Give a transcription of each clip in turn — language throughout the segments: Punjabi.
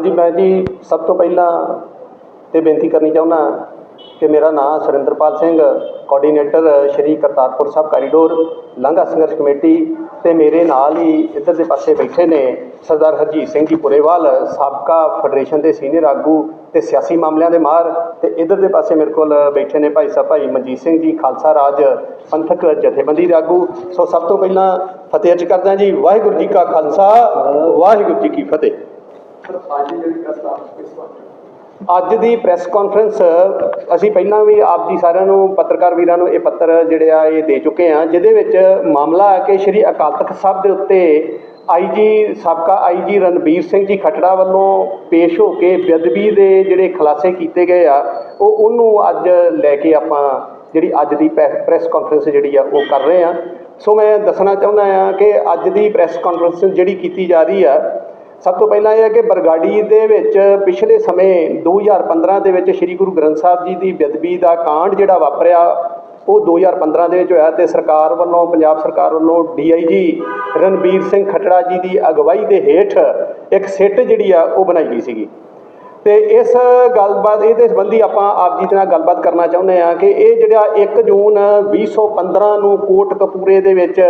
ਹਾਂਜੀ, ਮੈਂ ਜੀ ਸਭ ਤੋਂ ਪਹਿਲਾਂ ਤੇ ਬੇਨਤੀ ਕਰਨੀ ਚਾਹੁੰਦਾ ਕਿ ਮੇਰਾ ਨਾਮ ਸੁਰਿੰਦਰਪਾਲ ਸਿੰਘ ਕੋਆਰਡੀਨੇਟਰ ਸ਼੍ਰੀ ਕਰਤਾਰਪੁਰ ਸਾਹਿਬ ਕਾਰੀਡੋਰ ਲਾਂਘਾ ਸੰਘਰਸ਼ ਕਮੇਟੀ ਤੇ ਮੇਰੇ ਨਾਲ ਹੀ ਇੱਧਰ ਦੇ ਪਾਸੇ ਬੈਠੇ ਨੇ ਸਰਦਾਰ ਹਰਜੀਤ ਸਿੰਘ ਜੀ ਪੁਰੇਵਾਲ, ਸਾਬਕਾ ਫੈਡਰੇਸ਼ਨ ਦੇ ਸੀਨੀਅਰ ਆਗੂ ਤੇ ਸਿਆਸੀ ਮਾਮਲਿਆਂ ਦੇ ਮਾਹਰ ਤੇ ਇੱਧਰ ਦੇ ਪਾਸੇ ਮੇਰੇ ਕੋਲ ਬੈਠੇ ਨੇ ਭਾਈ ਸਾਹਿਬ ਭਾਈ ਮਨਜੀਤ ਸਿੰਘ ਜੀ, ਖਾਲਸਾ ਰਾਜ ਪੰਥਕ ਜਥੇਬੰਦੀ ਦੇ ਆਗੂ। ਸੋ ਸਭ ਤੋਂ ਪਹਿਲਾਂ ਫਤਿਹ ਅਰਜ ਕਰਦਾ ਜੀ, ਵਾਹਿਗੁਰੂ ਜੀ ਕਾ ਖਾਲਸਾ, ਵਾਹਿਗੁਰੂ ਜੀ ਕੀ ਫਤਿਹ। ਅੱਜ ਦੀ ਪ੍ਰੈਸ ਕਾਨਫਰੰਸ ਅਸੀਂ ਪਹਿਲਾਂ ਵੀ ਆਪ ਜੀ ਸਾਰਿਆਂ ਨੂੰ, ਪੱਤਰਕਾਰ ਵੀਰਾਂ ਨੂੰ ਇਹ ਪੱਤਰ ਜਿਹੜੇ ਆ, ਇਹ ਦੇ ਚੁੱਕੇ ਆ ਜਿਹਦੇ ਵਿੱਚ ਮਾਮਲਾ ਹੈ ਕਿ ਸ਼੍ਰੀ ਅਕਾਲ ਤਖਤ ਸਾਹਿਬ ਦੇ ਉੱਤੇ ਆਈਜੀ ਸਾਬਕਾ ਆਈਜੀ ਰਣਬੀਰ ਸਿੰਘ ਜੀ ਖਟੜਾ ਵੱਲੋਂ ਪੇਸ਼ ਹੋ ਕੇ ਬੇਅਦਬੀ ਦੇ ਜਿਹੜੇ ਖੁਲਾਸੇ ਕੀਤੇ ਗਏ ਆ, ਉਹ ਉਹਨੂੰ ਅੱਜ ਲੈ ਕੇ ਆਪਾਂ ਜਿਹੜੀ ਅੱਜ ਦੀ ਪ੍ਰੈਸ ਕਾਨਫਰੰਸ ਜਿਹੜੀ ਆ, ਉਹ ਕਰ ਰਹੇ ਆ ਸੋ ਮੈਂ ਦੱਸਣਾ ਚਾਹੁੰਦਾ ਆ ਕਿ ਅੱਜ ਦੀ ਪ੍ਰੈਸ ਕਾਨਫਰੰਸ ਜਿਹੜੀ ਕੀਤੀ ਜਾ ਰਹੀ ਆ ਸਭ ਤੋਂ ਪਹਿਲਾਂ ਇਹ ਹੈ ਕਿ ਬਰਗਾੜੀ ਦੇ ਵਿੱਚ ਪਿਛਲੇ ਸਮੇਂ 2015 ਦੇ ਵਿੱਚ ਸ੍ਰੀ ਗੁਰੂ ਗ੍ਰੰਥ ਸਾਹਿਬ ਜੀ ਦੀ ਬੇਅਦਬੀ ਦਾ ਕਾਂਡ ਜਿਹੜਾ ਵਾਪਰਿਆ, ਉਹ 2015 ਦੇ ਵਿੱਚ ਹੋਇਆ ਤੇ ਸਰਕਾਰ ਵੱਲੋਂ, ਪੰਜਾਬ ਸਰਕਾਰ ਵੱਲੋਂ ਡੀਆਈਜੀ ਰਣਬੀਰ ਸਿੰਘ ਖੱਟੜਾ ਜੀ ਦੀ ਅਗਵਾਈ ਦੇ ਹੇਠ ਇੱਕ ਸਿੱਟ ਜਿਹੜੀ ਆ, ਉਹ ਬਣਾਈ ਗਈ ਸੀਗੀ। ਤੇ ਇਸ ਗੱਲਬਾਤ, ਇਹਦੇ ਸੰਬੰਧੀ ਆਪਾਂ ਆਪ ਜੀ ਦੇ ਨਾਲ ਗੱਲਬਾਤ ਕਰਨਾ ਚਾਹੁੰਦੇ ਆ ਕਿ ਇਹ ਜਿਹੜਾ 1 ਜੂਨ 2015 ਨੂੰ ਕੋਟ ਕਪੂਰੇ ਦੇ ਵਿੱਚ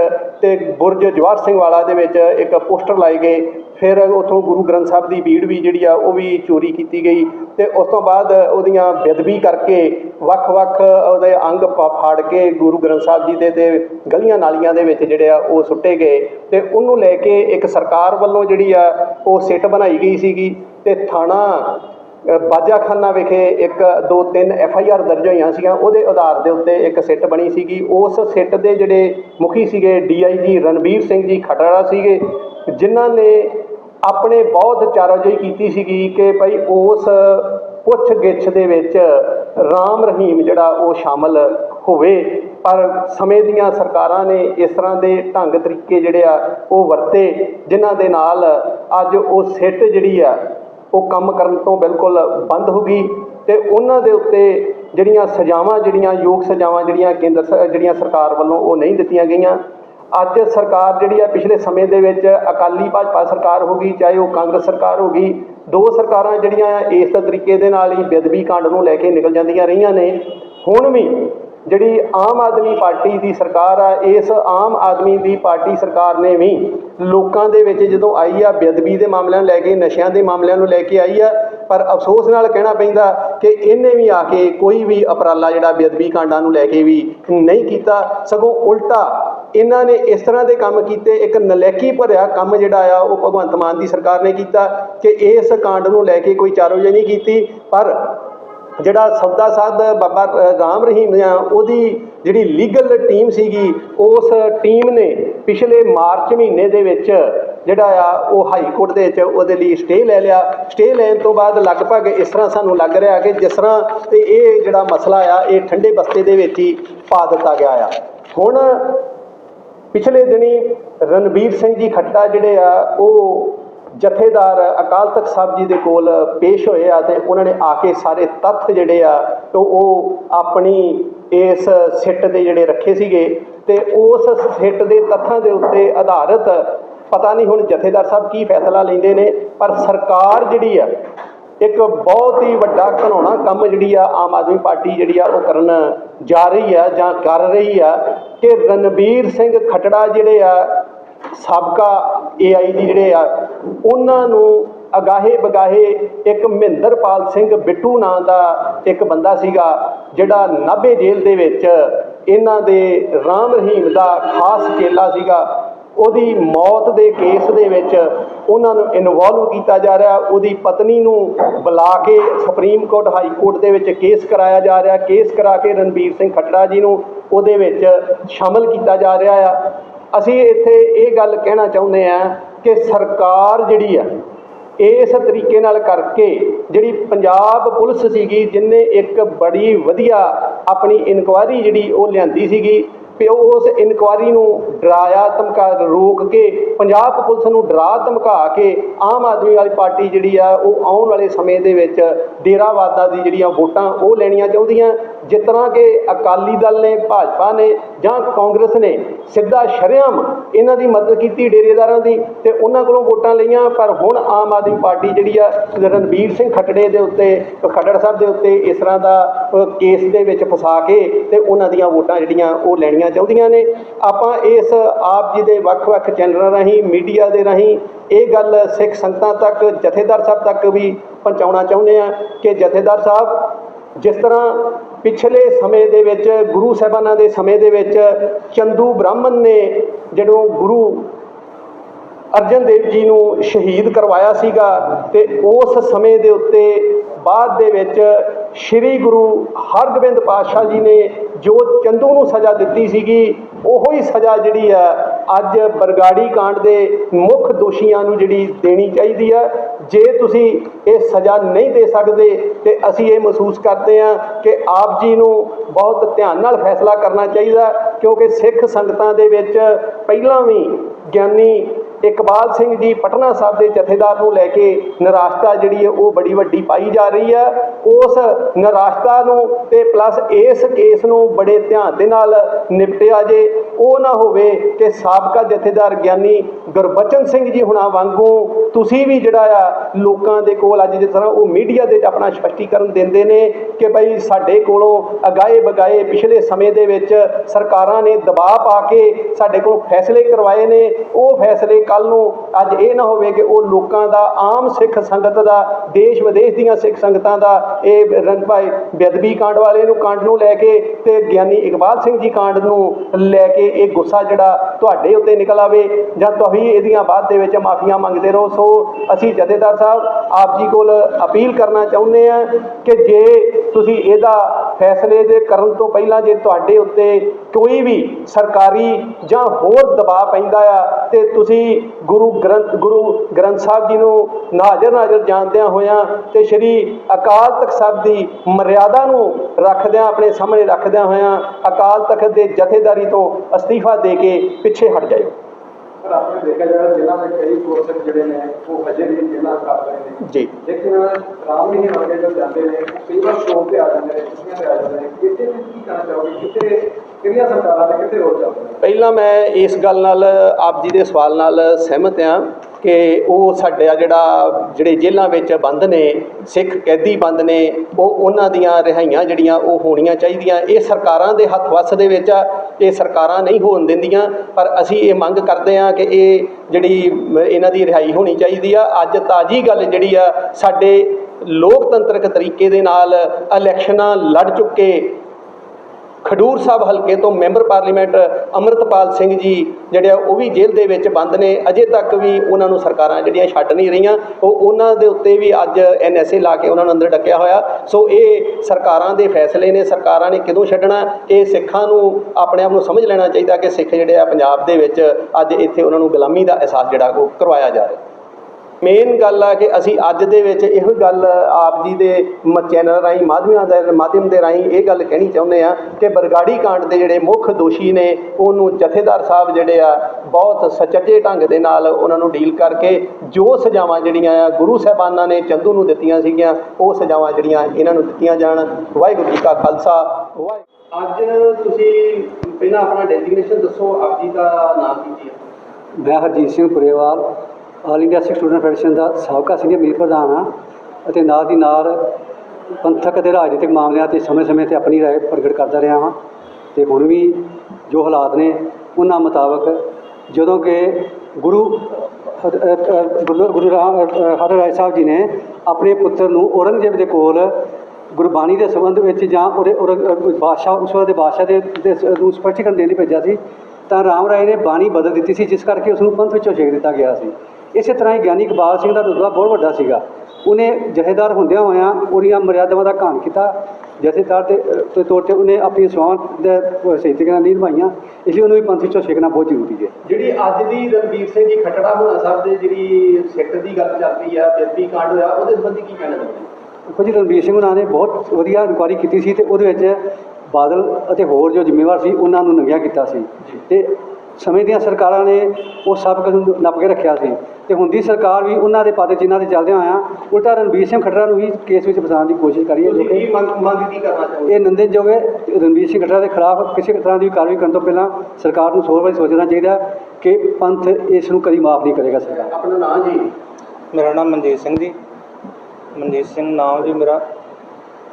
ਤੇ ਬੁਰਜ ਜਵਾਹਰ ਸਿੰਘ ਵਾਲਾ ਦੇ ਵਿੱਚ ਇੱਕ ਪੋਸਟਰ ਲਾਏ ਗਏ ਫਿਰ ਉਥੋਂ ਗੁਰੂ ਗ੍ਰੰਥ ਸਾਹਿਬ ਦੀ ਬੀੜ ਵੀ ਜਿਹੜੀ ਆ ਉਹ ਵੀ ਚੋਰੀ ਕੀਤੀ ਗਈ ਤੇ ਉਸ ਤੋਂ ਬਾਅਦ ਉਹਦੀਆਂ ਬੇਅਦਬੀ ਕਰਕੇ ਵੱਖ-ਵੱਖ ਉਹਦੇ ਅੰਗ ਫਾ- ਫਾੜ ਕੇ ਗੁਰੂ ਗ੍ਰੰਥ ਸਾਹਿਬ ਜੀ ਦੇ ਤੇ ਗਲੀਆਂ ਨਾਲੀਆਂ ਦੇ ਵਿੱਚ ਜਿਹੜੇ ਆ ਉਹ ਸੁੱਟੇ ਗਏ ਤੇ ਉਹਨੂੰ ਲੈ ਕੇ ਇੱਕ ਸਰਕਾਰ ਵੱਲੋਂ ਜਿਹੜੀ ਆ ਉਹ ਸਿੱਟ ਬਣਾਈ ਗਈ ਸੀਗੀ ਤੇ ਥਾਣਾ ਬਾਜਾਖਾਨਾ ਵਿਖੇ ਇੱਕ ਦੋ ਤਿੰਨ ਐਫ ਆਈ ਆਰ ਦਰਜ ਹੋਈਆਂ ਸੀਗੀਆਂ, ਉਹਦੇ ਆਧਾਰ ਦੇ ਉੱਤੇ ਇੱਕ ਸਿੱਟ ਬਣੀ ਸੀਗੀ। ਉਸ ਸਿੱਟ ਦੇ ਜਿਹੜੇ ਮੁਖੀ ਸੀਗੇ ਡੀ ਆਈ ਜੀ ਰਣਬੀਰ ਸਿੰਘ ਜੀ ਖਟੜਾ ਸੀਗੇ, ਜਿਨ੍ਹਾਂ ਨੇ ਆਪਣੇ ਬਹੁਤ ਚਾਰਾਜੋਈ ਕੀਤੀ ਸੀਗੀ ਕਿ ਭਾਈ ਉਸ ਪੁੱਛ ਗਿੱਛ ਦੇ ਵਿੱਚ ਰਾਮ ਰਹੀਮ ਜਿਹੜਾ ਉਹ ਸ਼ਾਮਲ ਹੋਵੇ। ਪਰ ਸਮੇਂ ਦੀਆਂ ਸਰਕਾਰਾਂ ਨੇ ਇਸ ਤਰ੍ਹਾਂ ਦੇ ਢੰਗ ਤਰੀਕੇ ਜਿਹੜੇ ਆ ਉਹ ਵਰਤੇ, ਜਿਨ੍ਹਾਂ ਦੇ ਨਾਲ ਅੱਜ ਉਹ ਸਿੱਟ ਜਿਹੜੀ ਆ, ਉਹ ਕੰਮ ਕਰਨ ਤੋਂ ਬਿਲਕੁਲ ਬੰਦ ਹੋ ਗਈ ਤੇ ਉਹਨਾਂ ਦੇ ਉੱਤੇ ਜਿਹੜੀਆਂ ਸਜ਼ਾਵਾਂ, ਜਿਹੜੀਆਂ ਯੋਗ ਸਜ਼ਾਵਾਂ ਜਿਹੜੀਆਂ ਕੇਂਦਰ ਸ- ਜਿਹੜੀਆਂ ਸਰਕਾਰ ਵੱਲੋਂ ਉਹ ਨਹੀਂ ਦਿੱਤੀਆਂ ਗਈਆਂ ਅੱਜ ਸਰਕਾਰ ਜਿਹੜੀ ਆ ਪਿਛਲੇ ਸਮੇਂ ਦੇ ਵਿੱਚ ਅਕਾਲੀ ਭਾਜਪਾ ਸਰਕਾਰ ਹੋ ਗਈ, ਚਾਹੇ ਉਹ ਕਾਂਗਰਸ ਸਰਕਾਰ ਹੋ ਗਈ, ਦੋ ਸਰਕਾਰਾਂ ਜਿਹੜੀਆਂ ਇਸ ਤਰੀਕੇ ਦੇ ਨਾਲ ਹੀ ਬੇਅਦਬੀ ਕਾਂਡ ਨੂੰ ਲੈ ਕੇ ਨਿਕਲ ਜਾਂਦੀਆਂ ਰਹੀਆਂ ਨੇ। ਹੁਣ ਵੀ ਜਿਹੜੀ ਆਮ ਆਦਮੀ ਪਾਰਟੀ ਦੀ ਸਰਕਾਰ ਆ, ਇਸ ਆਮ ਆਦਮੀ ਦੀ ਪਾਰਟੀ ਸਰਕਾਰ ਨੇ ਵੀ ਲੋਕਾਂ ਦੇ ਵਿੱਚ ਜਦੋਂ ਆਈ ਆ, ਬੇਅਦਬੀ ਦੇ ਮਾਮਲਿਆਂ ਨੂੰ ਲੈ ਕੇ, ਨਸ਼ਿਆਂ ਦੇ ਮਾਮਲਿਆਂ ਨੂੰ ਲੈ ਕੇ ਆਈ ਆ, ਪਰ ਅਫਸੋਸ ਨਾਲ ਕਹਿਣਾ ਪੈਂਦਾ ਕਿ ਇਹਨੇ ਵੀ ਆ ਕੇ ਕੋਈ ਵੀ ਅਪਰਾਲਾ ਜਿਹੜਾ ਬੇਅਦਬੀ ਕਾਂਡਾਂ ਨੂੰ ਲੈ ਕੇ ਵੀ ਨਹੀਂ ਕੀਤਾ। ਸਗੋਂ ਉਲਟਾ ਇਹਨਾਂ ਨੇ ਇਸ ਤਰ੍ਹਾਂ ਦੇ ਕੰਮ ਕੀਤੇ, ਇੱਕ ਨਲੈਕੀ ਭਰਿਆ ਕੰਮ ਜਿਹੜਾ ਆ, ਉਹ ਭਗਵੰਤ ਮਾਨ ਦੀ ਸਰਕਾਰ ਨੇ ਕੀਤਾ ਕਿ ਇਸ ਕਾਂਡ ਨੂੰ ਲੈ ਕੇ ਕੋਈ ਚਾਰੋਜੇ ਨਹੀਂ ਕੀਤੀ, ਪਰ ਜਿਹੜਾ ਸੌਦਾ ਸਾਧ ਬਾਬਾ ਅ, ਰਾਮ ਰਹੀਮ ਆ ਉਹਦੀ ਜਿਹੜੀ ਲੀਗਲ ਟੀਮ ਸੀਗੀ ਉਸ ਟੀਮ ਨੇ ਪਿਛਲੇ ਮਾਰਚ ਮਹੀਨੇ ਦੇ ਵਿੱਚ ਜਿਹੜਾ ਆ ਉਹ ਹਾਈ ਕੋਰਟ ਦੇ ਵਿੱਚ ਉਹਦੇ ਲਈ ਸਟੇ ਲੈ ਲਿਆ। ਸਟੇ ਲੈਣ ਤੋਂ ਬਾਅਦ ਲਗਭਗ ਇਸ ਤਰ੍ਹਾਂ ਸਾਨੂੰ ਲੱਗ ਰਿਹਾ ਕਿ ਜਿਸ ਤਰ੍ਹਾਂ ਤੇ ਇਹ ਜਿਹੜਾ ਮਸਲਾ ਆ ਇਹ ਠੰਡੇ ਬਸਤੇ ਦੇ ਵਿੱਚ ਹੀ ਪਾ ਦਿੱਤਾ ਗਿਆ ਆ। ਹੁਣ ਪਿਛਲੇ ਦਿਨੀ ਰਣਬੀਰ ਸਿੰਘ ਜੀ ਖੱਟਾ ਜਿਹੜੇ ਆ ਉਹ ਜਥੇਦਾਰ ਅਕਾਲ ਤਖਤ ਸਾਹਿਬ ਜੀ ਦੇ ਕੋਲ ਪੇਸ਼ ਹੋਏ ਆ ਤੇ ਉਹਨਾਂ ਨੇ ਆ ਕੇ ਸਾਰੇ ਤੱਥ ਜਿਹੜੇ ਆ ਤੋਂ ਉਹ ਆਪਣੀ ਇਸ ਸਿੱਟ ਦੇ ਜਿਹੜੇ ਰੱਖੇ ਸੀਗੇ ਤੇ ਉਸ ਸਿੱਟ ਦੇ ਤੱਥਾਂ ਦੇ ਉੱਤੇ ਆਧਾਰਿਤ ਪਤਾ ਨਹੀਂ ਹੁਣ ਜਥੇਦਾਰ ਸਾਹਿਬ ਕੀ ਫੈਸਲਾ ਲੈਂਦੇ ਨੇ, ਪਰ ਸਰਕਾਰ ਜਿਹੜੀ ਆ, ਇੱਕ ਬਹੁਤ ਹੀ ਵੱਡਾ ਘਨਾਉਣਾ ਕੰਮ ਜਿਹੜੀ ਆ ਆਮ ਆਦਮੀ ਪਾਰਟੀ ਜਿਹੜੀ ਆ ਉਹ ਕਰਨ ਜਾ ਰਹੀ ਆ ਜਾਂ ਕਰ ਰਹੀ ਆ ਕਿ ਰਣਬੀਰ ਸਿੰਘ ਖਟੜਾ ਜਿਹੜੇ ਆ ਸਾਬਕਾ ਏਆਈ ਦੀ ਜਿਹੜੇ ਆ, ਉਹਨਾਂ ਨੂੰ ਅਗਾਹੇ ਬਗਾਹੇ ਇੱਕ ਮਹਿੰਦਰਪਾਲ ਸਿੰਘ ਬਿੱਟੂ ਨਾਂ ਦਾ ਇੱਕ ਬੰਦਾ ਸੀਗਾ, ਜਿਹੜਾ ਨਾਭੇ ਜੇਲ੍ਹ ਦੇ ਵਿੱਚ ਇਹਨਾਂ ਦੇ ਰਾਮ ਰਹੀਮ ਦਾ ਖਾਸ ਚੇਲਾ ਸੀਗਾ। ਉਹਦੀ ਮੌਤ ਦੇ ਕੇਸ ਦੇ ਵਿੱਚ ਉਹਨਾਂ ਨੂੰ ਇਨਵੋਲਵ ਕੀਤਾ ਜਾ ਰਿਹਾ। ਉਹਦੀ ਪਤਨੀ ਨੂੰ ਬੁਲਾ ਕੇ ਸੁਪਰੀਮ ਕੋਰਟ ਹਾਈ ਕੋਰਟ ਦੇ ਵਿੱਚ ਕੇਸ ਕਰਾਇਆ ਜਾ ਰਿਹਾ। ਕੇਸ ਕਰਾ ਕੇ ਰਣਬੀਰ ਸਿੰਘ ਖੱਟੜਾ ਜੀ ਨੂੰ ਉਹਦੇ ਵਿੱਚ ਸ਼ਾਮਲ ਕੀਤਾ ਜਾ ਰਿਹਾ ਆ। ਅਸੀਂ ਇੱਥੇ ਇਹ ਗੱਲ ਕਹਿਣਾ ਚਾਹੁੰਦੇ ਆ ਕਿ ਸਰਕਾਰ ਜਿਹੜੀ ਆ, ਇਸ ਤਰੀਕੇ ਨਾਲ ਕਰਕੇ ਜਿਹੜੀ ਪੰਜਾਬ ਪੁਲਿਸ ਸੀਗੀ, ਜਿਨੇ ਇੱਕ ਬੜੀ ਵਧੀਆ ਆਪਣੀ ਇਨਕੁਆਇਰੀ ਜਿਹੜੀ ਉਹ ਲਿਆਂਦੀ ਸੀਗੀ, ਤੇ ਉਸ ਇਨਕੁਆਇਰੀ ਨੂੰ ਡਰਾਇਆ, ਧਮਕਾ, ਰੋਕ ਕੇ, ਪੰਜਾਬ ਪੁਲਿਸ ਨੂੰ ਡਰਾ, ਧਮਕਾ ਕੇ ਆਮ ਆਦਮੀ ਵਾਲੀ ਪਾਰਟੀ ਜਿਹੜੀ ਆ, ਉਹ ਆਉਣ ਵਾਲੇ ਸਮੇਂ ਦੇ ਵਿੱਚ ਡੇਰਾਵਾਦਾ ਦੀ ਜਿਹੜੀਆਂ ਵੋਟਾਂ ਉਹ ਲੈਣੀਆਂ ਚਾਹੁੰਦੀਆਂ। ਜਿਸ ਤਰ੍ਹਾਂ ਕਿ ਅਕਾਲੀ ਦਲ ਨੇ, ਭਾਜਪਾ ਨੇ ਜਾਂ ਕਾਂਗਰਸ ਨੇ ਸਿੱਧਾ ਸ਼ਰੇਆਮ ਇਹਨਾਂ ਦੀ ਮਦਦ ਕੀਤੀ ਡੇਰੇਦਾਰਾਂ ਦੀ ਤੇ ਉਹਨਾਂ ਕੋਲੋਂ ਵੋਟਾਂ ਲਈਆਂ। ਪਰ ਹੁਣ ਆਮ ਆਦਮੀ ਪਾਰਟੀ ਜਿਹੜੀ ਆ, ਰਣਬੀਰ ਸਿੰਘ ਖੱਟੜੇ ਦੇ ਉੱਤੇ, ਖੱਟੜ ਸਾਹਿਬ ਦੇ ਉੱਤੇ ਇਸ ਤਰ੍ਹਾਂ ਦਾ ਕੇਸ ਦੇ ਵਿੱਚ ਫਸਾ ਕੇ ਤੇ ਉਹਨਾਂ ਦੀਆਂ ਵੋਟਾਂ ਜਿਹੜੀਆਂ ਉਹ ਲੈਣੀਆਂ ਚਾਹੁੰਦੀਆਂ ਨੇ। ਆਪਾਂ ਇਸ ਆਪ ਜੀ ਦੇ ਵੱਖ-ਵੱਖ ਚੈਨਲਾਂ ਰਾਹੀਂ, ਮੀਡੀਆ ਦੇ ਰਾਹੀਂ ਇਹ ਗੱਲ ਸਿੱਖ ਸੰਗਤਾਂ ਤੱਕ, ਜਥੇਦਾਰ ਸਾਹਿਬ ਤੱਕ ਵੀ ਪਹੁੰਚਾਉਣਾ ਚਾਹੁੰਦੇ ਆ ਕਿ ਜਥੇਦਾਰ ਸਾਹਿਬ ਜਿਸ ਤਰ੍ਹਾਂ ਪਿਛਲੇ ਸਮੇਂ ਦੇ ਵਿੱਚ, ਗੁਰੂ ਸਾਹਿਬਾਨਾਂ ਦੇ ਸਮੇਂ ਦੇ ਵਿੱਚ ਚੰਦੂ ਬ੍ਰਾਹਮਣ ਨੇ ਜਦੋਂ ਗੁਰੂ ਅਰਜਨ ਦੇਵ ਜੀ ਨੂੰ ਸ਼ਹੀਦ ਕਰਵਾਇਆ ਸੀਗਾ ਤੇ ਉਸ ਸਮੇਂ ਦੇ ਉੱਤੇ ਬਾਅਦ ਦੇ ਵਿੱਚ ਸ੍ਰੀ ਗੁਰੂ ਹਰਗੋਬਿੰਦ ਪਾਤਸ਼ਾਹ ਜੀ ਨੇ ਜੋ ਚੰਦੂ ਨੂੰ ਸਜ਼ਾ ਦਿੱਤੀ ਸੀਗੀ, ਉਹੋ ਹੀ ਸਜ਼ਾ ਜਿਹੜੀ ਆ ਅੱਜ ਬਰਗਾੜੀ ਕਾਂਡ ਦੇ ਮੁੱਖ ਦੋਸ਼ੀਆਂ ਨੂੰ ਜਿਹੜੀ ਦੇਣੀ ਚਾਹੀਦੀ ਆ ਜੇ ਤੁਸੀਂ ਇਹ ਸਜ਼ਾ ਨਹੀਂ ਦੇ ਸਕਦੇ ਤੇ ਅਸੀਂ ਇਹ ਮਹਿਸੂਸ ਕਰਦੇ ਹਾਂ ਕਿ ਆਪ ਜੀ ਨੂੰ ਬਹੁਤ ਧਿਆਨ ਨਾਲ ਫੈਸਲਾ ਕਰਨਾ ਚਾਹੀਦਾ ਕਿਉਂਕਿ ਸਿੱਖ ਸੰਗਤਾਂ ਦੇ ਵਿੱਚ ਪਹਿਲਾਂ ਵੀ ਗਿਆਨੀ ਇਕਬਾਲ ਸਿੰਘ ਜੀ ਪਟਨਾ ਸਾਹਿਬ ਦੇ ਜਥੇਦਾਰ ਨੂੰ ਲੈ ਕੇ ਨਿਰਾਸ਼ਤਾ ਜਿਹੜੀ ਹੈ ਉਹ ਬੜੀ ਵੱਡੀ ਪਾਈ ਜਾ ਰਹੀ ਹੈ। ਉਸ ਨਿਰਾਸ਼ਤਾ ਨੂੰ ਤੇ ਪਲੱਸ ਇਸ ਕੇਸ ਨੂੰ ਬੜੇ ਧਿਆਨ ਦੇ ਨਾਲ ਨਿਪਟਿਆ ਜੇ ਉਹ ਨਾ ਹੋਵੇ ਕਿ ਸਾਬਕਾ ਜਥੇਦਾਰ ਗਿਆਨੀ ਗੁਰਬਚਨ ਸਿੰਘ ਜੀ ਹੁਣਾਂ ਵਾਂਗੂ ਤੁਸੀਂ ਵੀ ਜਿਹੜਾ ਆ ਲੋਕਾਂ ਦੇ ਕੋਲ ਅੱਜ ਜਿਸ ਤਰ੍ਹਾਂ ਉਹ ਮੀਡੀਆ ਦੇ ਆਪਣਾ ਸਪਸ਼ਟੀਕਰਨ ਦਿੰਦੇ ਨੇ ਕਿ ਭਾਈ ਸਾਡੇ ਕੋਲੋਂ ਅਗਾਏ ਬਗਾਏ ਪਿਛਲੇ ਸਮੇਂ ਦੇ ਵਿੱਚ ਸਰਕਾਰਾਂ ਨੇ ਦਬਾਅ ਪਾ ਕੇ ਸਾਡੇ ਕੋਲ ਫੈਸਲੇ ਕਰਵਾਏ ਨੇ। ਉਹ ਫੈਸਲੇ ਕੱਲ ਨੂੰ ਅੱਜ ਇਹ ਨਾ ਹੋਵੇ ਕਿ ਉਹ ਲੋਕਾਂ ਦਾ ਆਮ ਸਿੱਖ ਸੰਗਤ ਦਾ ਦੇਸ਼ ਵਿਦੇਸ਼ ਦੀਆਂ ਸਿੱਖ ਸੰਗਤਾਂ ਦਾ ਇਹ ਰੰਗ ਭਾਈ ਬੇਅਦਬੀ ਕਾਂਡ ਵਾਲੇ ਨੂੰ ਕਾਂਡ ਨੂੰ ਲੈ ਕੇ ਤੇ ਗਿਆਨੀ ਇਕਬਾਲ ਸਿੰਘ ਜੀ ਕਾਂਡ ਨੂੰ ਲੈ ਕੇ ਇਹ ਗੁੱਸਾ ਜਿਹੜਾ ਤੁਹਾਡੇ ਉੱਤੇ ਨਿਕਲ ਆਵੇ ਜਾਂ ਤੁਸੀਂ ਇਹਦੀਆਂ ਬਾਅਦ ਦੇ ਵਿੱਚ ਮਾਫੀਆਂ ਮੰਗਦੇ ਰਹੋ। ਸੋ ਅਸੀਂ ਜਥੇਦਾਰ ਸਾਹਿਬ, ਆਪ ਜੀ ਕੋਲ ਅਪੀਲ ਕਰਨਾ ਚਾਹੁੰਦੇ ਆ ਕਿ ਜੇ ਤੁਸੀਂ ਇਹਦਾ ਫੈਸਲੇ ਦੇ ਕਰਨ ਤੋਂ ਪਹਿਲਾਂ ਜੇ ਤੁਹਾਡੇ ਉੱਤੇ ਕੋਈ ਵੀ ਸਰਕਾਰੀ ਜਾਂ ਹੋਰ ਦਬਾਅ ਪੈਂਦਾ ਆ ਤੇ ਤੁਸੀਂ ਗੁਰੂ ਗ੍ਰੰਥ ਗੁਰੂ ਗ੍ਰੰਥ ਸਾਹਿਬ ਜੀ ਨੂੰ ਨਾਜ਼ਰ ਨਾਜ਼ਰ ਜਾਣਦਿਆਂ ਹੋਇਆਂ ਤੇ ਸ੍ਰੀ ਅਕਾਲ ਤਖਤ ਸਾਹਿਬ ਦੀ ਮਰਿਆਦਾ ਨੂੰ ਰੱਖਦਿਆਂ, ਆਪਣੇ ਸਾਹਮਣੇ ਰੱਖਦਿਆਂ ਹੋਇਆਂ ਅਕਾਲ ਤਖਤ ਦੇ ਜਥੇਦਾਰੀ ਤੋਂ ਅਸਤੀਫਾ ਦੇ ਕੇ ਪਿੱਛੇ ਹਟ ਜਾਇਓ। ਪਰ ਆਪਣੇ ਦੇਖਿਆ ਜਾਵੇ ਜਿਨ੍ਹਾਂ ਦੇ ਕਈ ਕੋਰਸ ਜਿਹੜੇ ਨੇ ਉਹ ਅਜੇ ਵੀ ਜਿਨ੍ਹਾਂ ਕਰ ਰਹੇ ਨੇ। ਜੀ। ਲੇਕਿਨ ਰਾਮ ਨਹੀਂ ਵਰਗੇ ਜੋ ਜਾਂਦੇ ਨੇ ਉਹ ਕਈ ਵਾਰ ਸ਼ੋਅ ਤੇ ਆ ਜਾਂਦੇ ਨੇ ਛੁੱਟੀਆਂ ਤੇ ਆ ਜਾਂਦੇ ਨੇ। ਕਿਤੇ ਵੀ ਕੀ ਕਹਿਣਾ ਚਾਹੋਗੇ? ਕਿਤੇ ਕਿਹੜੀਆਂ ਸਰਕਾਰਾਂ ਦੇ ਕਿਤੇ ਰੋਲ ਚੱਲਦੇ ਨੇ? ਪਹਿਲਾਂ ਮੈਂ ਇਸ ਗੱਲ ਨਾਲ ਆਪ ਜੀ ਦੇ ਸਵਾਲ ਨਾਲ ਸਹਿਮਤ ਹਾਂ ਕਿ ਉਹ ਸਾਡਾ ਜਿਹੜਾ ਜਿਹੜੇ ਜੇਲ੍ਹਾਂ ਵਿੱਚ ਬੰਦ ਨੇ ਸਿੱਖ ਕੈਦੀ ਬੰਦ ਨੇ ਉਹ ਉਹਨਾਂ ਦੀਆਂ ਰਿਹਾਈਆਂ ਜਿਹੜੀਆਂ ਉਹ ਹੋਣੀਆਂ ਚਾਹੀਦੀਆਂ। ਇਹ ਸਰਕਾਰਾਂ ਦੇ ਹੱਥ ਵੱਸ ਦੇ ਵਿੱਚ ਆ ਇਹ ਸਰਕਾਰਾਂ ਨਹੀਂ ਹੋਣ ਦਿੰਦੀਆਂ, ਪਰ ਅਸੀਂ ਇਹ ਮੰਗ ਕਰਦੇ ਹਾਂ ਕਿ ਇਹ ਜਿਹੜੀ ਇਹਨਾਂ ਦੀ ਰਿਹਾਈ ਹੋਣੀ ਚਾਹੀਦੀ ਆ। ਅੱਜ ਤਾਜੀ ਗੱਲ ਜਿਹੜੀ ਆ, ਸਾਡੇ ਲੋਕਤੰਤਰਕ ਤਰੀਕੇ ਦੇ ਨਾਲ ਇਲੈਕਸ਼ਨਾਂ ਲੜ ਚੁੱਕੇ ਖਡੂਰ ਸਾਹਿਬ ਹਲਕੇ ਤੋਂ ਮੈਂਬਰ ਪਾਰਲੀਮੈਂਟ ਅਮਰਤਪਾਲ ਸਿੰਘ ਜੀ ਜਿਹੜੇ ਆ, ਉਹ ਵੀ ਜੇਲ੍ਹ ਦੇ ਵਿੱਚ ਬੰਦ ਨੇ। ਅਜੇ ਤੱਕ ਵੀ ਉਹਨਾਂ ਨੂੰ ਸਰਕਾਰਾਂ ਜਿਹੜੀਆਂ ਛੱਡ ਨਹੀਂ ਰਹੀਆਂ। ਉਹ ਉਹਨਾਂ ਦੇ ਉੱਤੇ ਵੀ ਅੱਜ ਐਨਐਸਏ ਲਾ ਕੇ ਉਹਨਾਂ ਨੂੰ ਅੰਦਰ ਡੱਕਿਆ ਹੋਇਆ। ਸੋ ਇਹ ਸਰਕਾਰਾਂ ਦੇ ਫੈਸਲੇ ਨੇ। ਸਰਕਾਰਾਂ ਨੇ ਕਦੋਂ ਛੱਡਣਾ? ਇਹ ਸਿੱਖਾਂ ਨੂੰ ਆਪਣੇ ਆਪ ਨੂੰ ਸਮਝ ਲੈਣਾ ਚਾਹੀਦਾ ਕਿ ਸਿੱਖ ਜਿਹੜੇ ਆ, ਪੰਜਾਬ ਦੇ ਵਿੱਚ ਅੱਜ ਇੱਥੇ ਉਹਨਾਂ ਨੂੰ ਗੁਲਾਮੀ ਦਾ ਅਹਿਸਾਸ ਜਿਹੜਾ ਉਹ ਕਰਵਾਇਆ ਜਾ ਰਿਹਾ। ਮੇਨ ਗੱਲ ਆ ਕਿ ਅਸੀਂ ਅੱਜ ਦੇ ਵਿੱਚ ਇਹੋ ਗੱਲ ਆਪ ਜੀ ਦੇ ਮ- ਚੈਨਲ ਰਾਹੀਂ, ਮਾਧਿਅਮਾਂ ਦੇ ਮਾਧਿਅਮ ਦੇ ਰਾਹੀਂ ਇਹ ਗੱਲ ਕਹਿਣੀ ਚਾਹੁੰਦੇ ਆ ਕਿ ਬਰਗਾੜੀ ਕਾਂਡ ਦੇ ਜਿਹੜੇ ਮੁੱਖ ਦੋਸ਼ੀ ਨੇ, ਉਹਨੂੰ ਜਥੇਦਾਰ ਸਾਹਿਬ ਜਿਹੜੇ ਆ, ਬਹੁਤ ਸਚੱਜੇ ਢੰਗ ਦੇ ਨਾਲ ਉਹਨਾਂ ਨੂੰ ਡੀਲ ਕਰਕੇ ਜੋ ਸਜ਼ਾਵਾਂ ਜਿਹੜੀਆਂ ਆ, ਗੁਰੂ ਸਾਹਿਬਾਨਾਂ ਨੇ ਚੰਦੂ ਨੂੰ ਦਿੱਤੀਆਂ ਸੀਗੀਆਂ, ਉਹ ਸਜ਼ਾਵਾਂ ਜਿਹੜੀਆਂ ਇਹਨਾਂ ਨੂੰ ਦਿੱਤੀਆਂ ਜਾਣ। ਵਾਹਿਗੁਰੂ ਜੀ ਕਾ ਖਾਲਸਾ। ਵਾਹਿਗੁਰੂ ਅੱਜ ਤੁਸੀਂ ਪਹਿਲਾਂ ਆਪਣਾ ਡੈਜ਼ਿਗਨੇਸ਼ਨ ਦੱਸੋ, ਆਪ ਜੀ ਦਾ ਨਾਮ ਕੀ ਜੀ ਮੈਂ Harjit Singh Purewal. All India Sikh student federation ਦਾ ਸਾਬਕਾ ਸੀਨੀਅਰ ਮੀਤ ਪ੍ਰਧਾਨ ਹਾਂ ਅਤੇ ਨਾਲ ਦੀ ਨਾਲ ਪੰਥਕ ਅਤੇ ਰਾਜਨੀਤਿਕ ਮਾਮਲਿਆਂ ਤੇ ਸਮੇਂ-ਸਮੇਂ ਤੇ ਆਪਣੀ ਰਾਏ ਪ੍ਰਗਟ ਕਰਦਾ ਰਿਹਾ ਹਾਂ ਤੇ ਹੁਣ ਵੀ ਜੋ ਹਾਲਾਤ ਨੇ ਉਹਨਾਂ ਮੁਤਾਬਕ ਜਦੋਂ ਕਿ ਗੁਰੂ ਅ, ਗੁਰੂ ਰਾਮ ਅ, ਅ, ਹਰਿਰਾਏ ਸਾਹਿਬ ਜੀ ਨੇ ਆਪਣੇ ਪੁੱਤਰ ਨੂੰ ਔਰੰਗਜ਼ੇਬ ਦੇ ਕੋਲ ਗੁਰਬਾਣੀ ਦੇ ਸੰਬੰਧ ਵਿੱਚ ਜਾਂ ਉਹਦੇ ਔਰੰਗ ਬਾਦਸ਼ਾਹ ਉਸ ਵੇਲੇ ਦੇ ਬਾਦਸ਼ਾਹ ਦੇ ਨੂੰ ਸਪਸ਼ਟੀਕਰਨ ਦੇਣ ਲਈ ਭੇਜਿਆ ਸੀ ਤਾਂ ਰਾਮ ਰਾਏ ਨੇ ਬਾਣੀ ਬਦਲ ਦਿੱਤੀ ਸੀ ਜਿਸ ਕਰਕੇ ਉਸ ਨੂੰ ਪੰਥ ਵਿੱਚੋਂ ਛੇਕ ਦਿੱਤਾ ਗਿਆ ਸੀ। ਇਸੇ ਤਰ੍ਹਾਂ ਹੀ ਗਿਆਨੀ ਇਕਬਾਲ ਸਿੰਘ ਦਾ ਰੁਤਬਾ ਬਹੁਤ ਵੱਡਾ ਸੀਗਾ। ਉਹਨੇ ਜਥੇਦਾਰ ਹੁੰਦਿਆਂ ਹੋਇਆਂ ਉਹਦੀਆਂ ਮਰਿਆਦਾਵਾਂ ਦਾ ਘਾਣ ਕੀਤਾ। ਜਥੇਦਾਰ ਦੇ ਦੇ ਤੌਰ ਤੇ ਉਹਨੇ ਆਪਣੀ ਸੇਵਾਵਾਂ ਦੇ ਸਹੀ ਤਰੀਕੇ ਨਾਲ ਨਹੀਂ ਨਿਭਾਈਆਂ। ਇਸ ਲਈ ਉਹਨੂੰ ਵੀ ਪੰਥ ਵਿੱਚੋਂ ਛੇਕਣਾ ਬਹੁਤ ਜ਼ਰੂਰੀ ਹੈ। ਜਿਹੜੀ ਅੱਜ ਦੀ ਰਣਵੀਰ ਸਿੰਘ ਜੀ ਖੱਟੜਾ ਹੋਣਾ ਸਾਹਿਬ ਦੇ ਜਿਹੜੀ ਸੈਕਟਰ ਦੀ ਗੱਲ ਚੱਲ ਰਹੀ ਆ ਬੇਅਦਬੀ ਕਾਂਡ ਹੋਇਆ ਉਹਦੇ ਸੰਬੰਧੀ ਕੀ ਕਹਿਣਾ ਚਾਹੁੰਦੇ ਜੀ ਰਣਬੀਰ ਸਿੰਘ ਉਹਨਾਂ ਨੇ ਬਹੁਤ ਵਧੀਆ ਇਨਕੁਆਇਰੀ ਕੀਤੀ ਸੀ ਤੇ ਉਹਦੇ ਵਿੱਚ ਬਾਦਲ ਅਤੇ ਹੋਰ ਜੋ ਜ਼ਿੰਮੇਵਾਰ ਸੀ ਉਹਨਾਂ ਨੂੰ ਨੰਗਿਆ ਕੀਤਾ ਸੀ। ਤੇ ਸਮੇਂ ਦੀਆਂ ਸਰਕਾਰਾਂ ਨੇ ਉਹ ਸਭ ਕੁਝ ਨੂੰ ਨੱਪ ਕੇ ਰੱਖਿਆ ਸੀ। ਤੇ ਹੁੰਦੀ ਸਰਕਾਰ ਵੀ ਉਹਨਾਂ ਦੇ ਪਦ ਜਿਨ੍ਹਾਂ ਦੇ ਚੱਲਦਿਆਂ ਆਇਆ ਉਲਟਾ ਰਣਬੀਰ ਸਿੰਘ ਖੱਟਰ ਨੂੰ ਹੀ ਕੇਸ ਵਿੱਚ ਫਸਾਉਣ ਦੀ ਕੋਸ਼ਿਸ਼ ਕਰੀ ਹੈ ਜੋ ਕਿ ਮੰਗ ਕੀ ਕਰਨਾ ਇਹ ਨਿੰਦਣਯੋਗ ਹੈ ਰਣਬੀਰ ਸਿੰਘ ਖੱਟਰ ਦੇ ਖਿਲਾਫ ਕਿਸੇ ਤਰ੍ਹਾਂ ਦੀ ਕਾਰਵਾਈ ਕਰਨ ਤੋਂ ਪਹਿਲਾਂ ਸਰਕਾਰ ਨੂੰ ਸੋਚ ਵਾਰੀ ਸੋਚਣਾ ਚਾਹੀਦਾ ਕਿ ਪੰਥ ਇਸ ਨੂੰ ਕਦੀ ਮਾਫ ਨਹੀਂ ਕਰੇਗਾ ਸਰਕਾਰ। ਆਪਣਾ ਨਾਂ ਜੀ। ਮੇਰਾ ਨਾਮ ਮਨਜੀਤ ਸਿੰਘ ਜੀ। ਮਨਜੀਤ ਸਿੰਘ ਨਾਮ ਜੀ ਮੇਰਾ।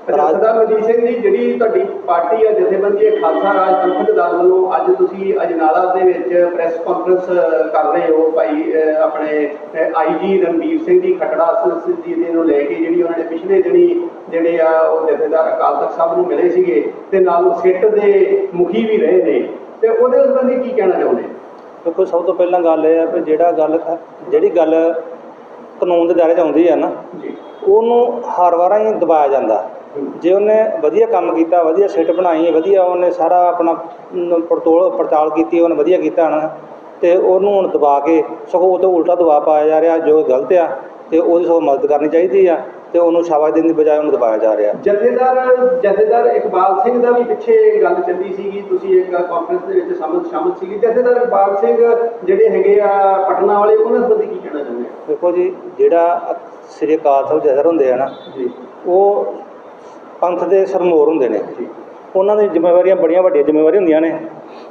ਰਾਜ ਸਰਦਾਰ ਮਨਜੀਤ ਸਿੰਘ ਜੀ ਜਿਹੜੀ ਤੁਹਾਡੀ ਪਾਰਟੀ ਹੈ ਜਥੇਬੰਦੀ ਹੈ ਖਾਲਸਾ ਰਾਜ ਪੰਥਕ ਦਲ ਵੱਲੋਂ ਅੱਜ ਤੁਸੀਂ ਅਜਨਾਲਾ ਦੇ ਵਿੱਚ ਪ੍ਰੈਸ ਕਾਨਫਰੰਸ ਕਰ ਰਹੇ ਹੋ ਭਾਈ ਆਪਣੇ ਆਈਜੀ ਰਣਬੀਰ ਸਿੰਘ ਜੀ ਖਟੜਾ ਜੀ ਦੇ ਨੂੰ ਲੈ ਕੇ ਜਿਹੜੀ ਉਹਨਾਂ ਨੇ ਪਿਛਲੇ ਦਿਨੀ ਜਿਹੜੇ ਆ ਉਹ ਜਥੇਦਾਰ ਅਕਾਲ ਤਖਤ ਸਾਹਿਬ ਨੂੰ ਮਿਲੇ ਸੀਗੇ ਤੇ ਨਾਲ ਸਿੱਟ ਦੇ ਮੁਖੀ ਵੀ ਰਹੇ ਨੇ। ਤੇ ਉਹਦੇ ਸੰਬੰਧੀ ਕੀ ਕਹਿਣਾ ਚਾਹੁੰਦੇ? ਦੇਖੋ ਸਭ ਤੋਂ ਪਹਿਲਾਂ ਗੱਲ ਇਹ ਹੈ ਕਿ ਜਿਹੜਾ ਗੱਲ ਜਿਹੜੀ ਗੱਲ ਕਾਨੂੰਨ ਦੇ ਦਾਇਰੇ 'ਚ ਆਉਂਦੀ ਹੈ ਨਾ ਉਹਨੂੰ ਹਰ ਵਾਰਾਂ ਹੀ ਦਬਾਇਆ ਜਾਂਦਾ। ਜੇ ਉਹਨੇ ਵਧੀਆ ਕੰਮ ਕੀਤਾ ਵਧੀਆ ਸਿੱਟ ਬਣਾਈ ਵਧੀਆ ਉਹਨੇ ਸਾਰਾ ਆਪਣਾ ਪੜਤੋਲ ਪੜਤਾਲ ਕੀਤੀ ਉਹਨੇ ਵਧੀਆ ਕੀਤਾ ਨਾ ਤੇ ਉਹਨੂੰ ਹੁਣ ਦਬਾ ਕੇ ਸਗੋਂ ਉਹ ਤੋਂ ਉਲਟਾ ਦਬਾਅ ਪਾਇਆ ਜਾ ਰਿਹਾ ਜੋ ਗਲਤ ਆ ਤੇ ਉਹਦੀ ਸਗੋਂ ਮਦਦ ਕਰਨੀ ਚਾਹੀਦੀ ਆ ਤੇ ਉਹਨੂੰ ਸ਼ਾਬਾਸ਼ ਦੇਣ ਦੀ ਬਜਾਏ ਉਹਨੂੰ ਦਬਾਇਆ ਜਾ ਰਿਹਾ। ਜਥੇਦਾਰ ਜਥੇਦਾਰ ਇਕਬਾਲ ਸਿੰਘ ਦਾ ਵੀ ਪਿੱਛੇ ਗੱਲ ਚੱਲੀ ਸੀਗੀ ਤੁਸੀਂ ਇੱਕ ਕਾਨਫਰੰਸ ਦੇ ਵਿੱਚ ਸ਼ਾਮਲ ਸ਼ਾਮਲ ਸੀਗੇ। ਜਥੇਦਾਰ ਇਕਬਾਲ ਸਿੰਘ ਜਿਹੜੇ ਹੈਗੇ ਆ ਪਟਨਾ ਵਾਲੇ ਉਹਨਾਂ ਸੰਬੰਧੀ ਕੀ ਕਹਿਣਾ ਚਾਹੁੰਦੇ ਦੇਖੋ ਜੀ ਜਿਹੜਾ ਸ੍ਰੀ ਅਕਾਲ ਸਾਹਿਬ ਜਥੇਦਾਰ ਹੁੰਦੇ ਆ ਨਾ ਜੀ। ਉਹ ਪੰਥ ਦੇ ਸਰਮੋਰ ਹੁੰਦੇ ਨੇ। ਉਹਨਾਂ ਦੀ ਜ਼ਿੰਮੇਵਾਰੀਆਂ ਬੜੀਆਂ ਵੱਡੀਆਂ ਜ਼ਿੰਮੇਵਾਰੀਆਂ ਹੁੰਦੀਆਂ ਨੇ।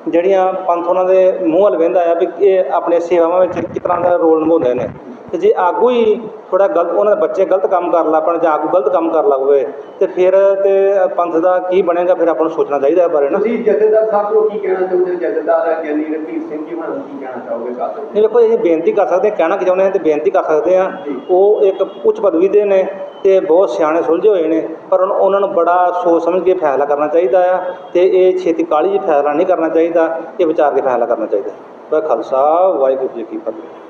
ਜਿਹੜੀਆਂ ਪੰਥ ਉਹਨਾਂ ਦੇ ਮੂੰਹ ਵੱਲ ਵਹਿੰਦਾ ਆ ਵੀ ਇਹ ਆਪਣੇ ਸੇਵਾਵਾਂ ਵਿੱਚ ਕਿਸ ਤਰ੍ਹਾਂ ਦਾ ਰੋਲ ਨਿਭਾਉਂਦੇ ਨੇ। ਤੇ ਜੇ ਆਗੂ ਹੀ ਥੋੜਾ ਗਲਤ ਉਹਨਾਂ ਦੇ ਬੱਚੇ ਗਲਤ ਕੰਮ ਕਰ ਲੱਪਣ ਜਾਂ ਆਗੂ ਗਲਤ ਕੰਮ ਕਰ ਲੱਗੇ ਤੇ ਫਿਰ ਤੇ ਪੰਥ ਦਾ ਕੀ ਬਣੇਗਾ ਫਿਰ ਆਪਾਂ ਨੂੰ ਸੋਚਣਾ ਚਾਹੀਦਾ ਇਹ ਬਾਰੇ ਨਾ। ਤੁਸੀਂ ਜਥੇਦਾਰ ਸਾਹਿਬ ਨੂੰ ਕੀ ਕਹਿਣਾ ਚਾਹੁੰਦੇ ਹੋ ਜਥੇਦਾਰ ਗਿਆਨੀ ਰਣਜੀਤ ਸਿੰਘ ਜੀ ਨੂੰ ਕੀ ਕਹਿਣਾ ਚਾਹੋਗੇ ਕਾਤਲ ਨਹੀਂ ਦੇਖੋ ਇਹ ਬੇਨਤੀ ਕਰ ਸਕਦੇ ਹਾਂ, ਕਹਿਣਾ ਕਿ ਚਾਹੁੰਦੇ ਹਾਂ ਤੇ ਬੇਨਤੀ ਕਰ ਸਕਦੇ ਆ ਜੀ। ਉਹ ਇੱਕ ਉੱਚ ਪਦਵੀ ਦੇ ਨੇ ਤੇ ਬਹੁਤ ਸਿਆਣੇ ਸੁਲਝੇ ਹੋਏ ਨੇ ਪਰ ਉਹਨਾਂ ਨੂੰ ਬੜਾ ਸੋਚ ਸਮਝ ਕੇ ਫੈਸਲਾ ਕਰਨਾ ਚਾਹੀਦਾ ਆ ਤੇ ਇਹ ਛੇਤੀ ਕਾਹਲੀ 'ਚ ਫੈਸਲਾ ਨਹੀਂ ਕਰਨਾ ਚਾਹੀਦਾ ਇਹ ਵਿਚਾਰ ਕੇ ਫੈਸਲਾ ਕਰਨਾ ਚਾਹੀਦਾ। ਵਾਹਿ ਖਾਲਸਾ ਵਾਹਿਗੁਰੂ ਜੀ ਕੀ ਫਤਿਹ।